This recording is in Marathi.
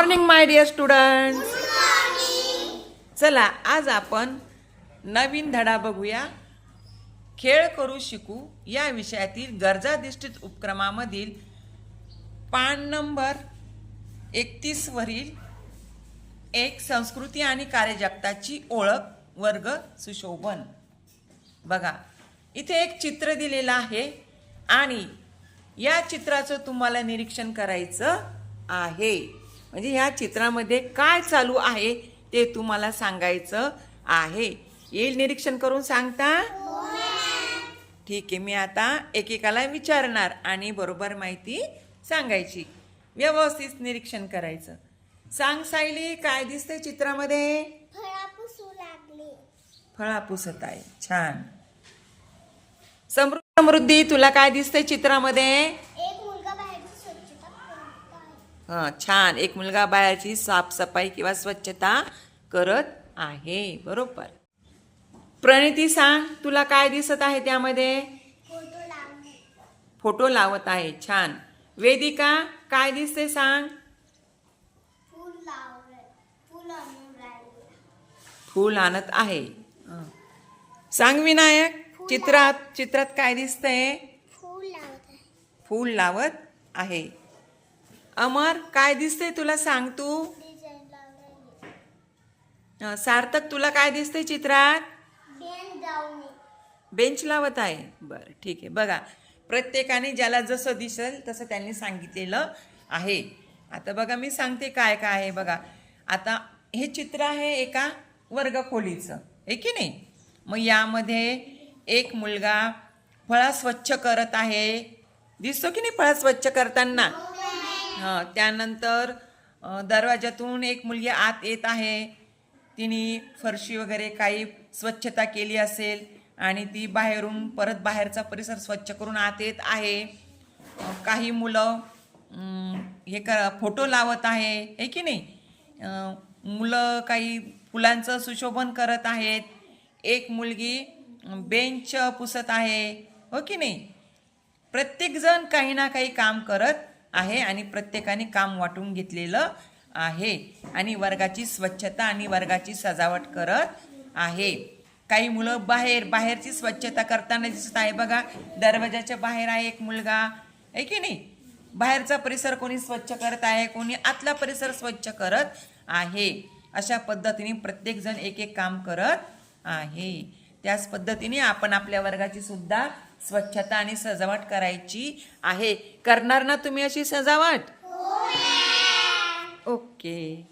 Morning my dear student. चला आज आपण नवीन धडा बघूया. खेळ करू शिकू. या विषयातील गरजाधिष्ठित उपक्रमामधील पान नंबर एकतीस वरील एक संस्कृती आणि कार्यजगताची ओळख वर्ग सुशोभन. बघा इथे एक चित्र दिलेलं आहे आणि या चित्राचं तुम्हाला निरीक्षण करायचं आहे. म्हणजे ह्या चित्रामध्ये काय चालू आहे ते तुम्हाला सांगायचं आहे. येईल निरीक्षण करून सांगता? ठीक आहे मी आता एकेकाला विचारणार आणि बरोबर माहिती सांगायची. व्यवस्थित निरीक्षण करायचं. सांग सायली काय दिसतंय चित्रामध्ये? फळा पुसत आहे छान. समृद्ध समृद्धी तुला काय दिसतंय चित्रामध्ये एक मुलगा बाहेरची स्वच्छता करत आहे हा छान. एक मुलगा बाहेरची साफसफाई किंवा स्वच्छता करत आहे. बरोबर. प्रणिती सांग. तुला काय दिसत आहे त्यामध्ये? फोटो लावत आहे. छान. वेदिका काय दिसते सांग? फूल आणत आहे. सांग विनायक चित्रात चित्रात काय दिसतंय? फूल लावत आहे. फूल लावत आहे. अमर काय दिसते तुला सांग तू? सार्थक तुला काय दिसते चित्रात? बेंच लावत आहे. बरं ठीक आहे. बघा प्रत्येकाने ज्याला जसं दिसेल तसं त्यांनी सांगितलेलं आहे. आता बघा मी सांगते काय काय आहे. बघा आता हे चित्र आहे एका वर्गखोलीचं आहे की नाही? मग यामध्ये एक मुलगा फळा स्वच्छ करत आहे. दिसतो की नाही फळा स्वच्छ करताना? त्यानंतर दरवाज्यातून दरवाजातून एक मुलगी आत येत आहे. तिने फरशी वगैरे काही स्वच्छता केली असेल आणि ती बाहेरून परत बाहेरचा परिसर स्वच्छ करून आत येत आहे. काही मुलं हे कर फोटो लावत आहे. हे की नाही? मुलं काही फुलांचं सुशोभन करत आहेत. एक मुलगी बेंच पुसत आहे. हो की नाही? प्रत्येकजण काही ना काही काम करत आहे आणि प्रत्येकाने काम वाटून घेतलेलं आहे. आणि वर्गाची स्वच्छता आणि वर्गाची सजावट करत आहे. काही मुलं बाहेर बाहेरची स्वच्छता करताना दिसत आहे. बघा दरवाजाच्या बाहेर आहे एक मुलगा. आहे की नाही? बाहेरचा परिसर कोणी स्वच्छ करत आहे कोणी आतला परिसर स्वच्छ करत आहे. अशा पद्धतीने प्रत्येकजण एक एक काम करत आहे. त्याच पद्धतीने आपण आपल्या वर्गाची सुद्धा स्वच्छता आणि सजावट करायची आहे. करणार ना तुम्ही अशी सजावट? ओके.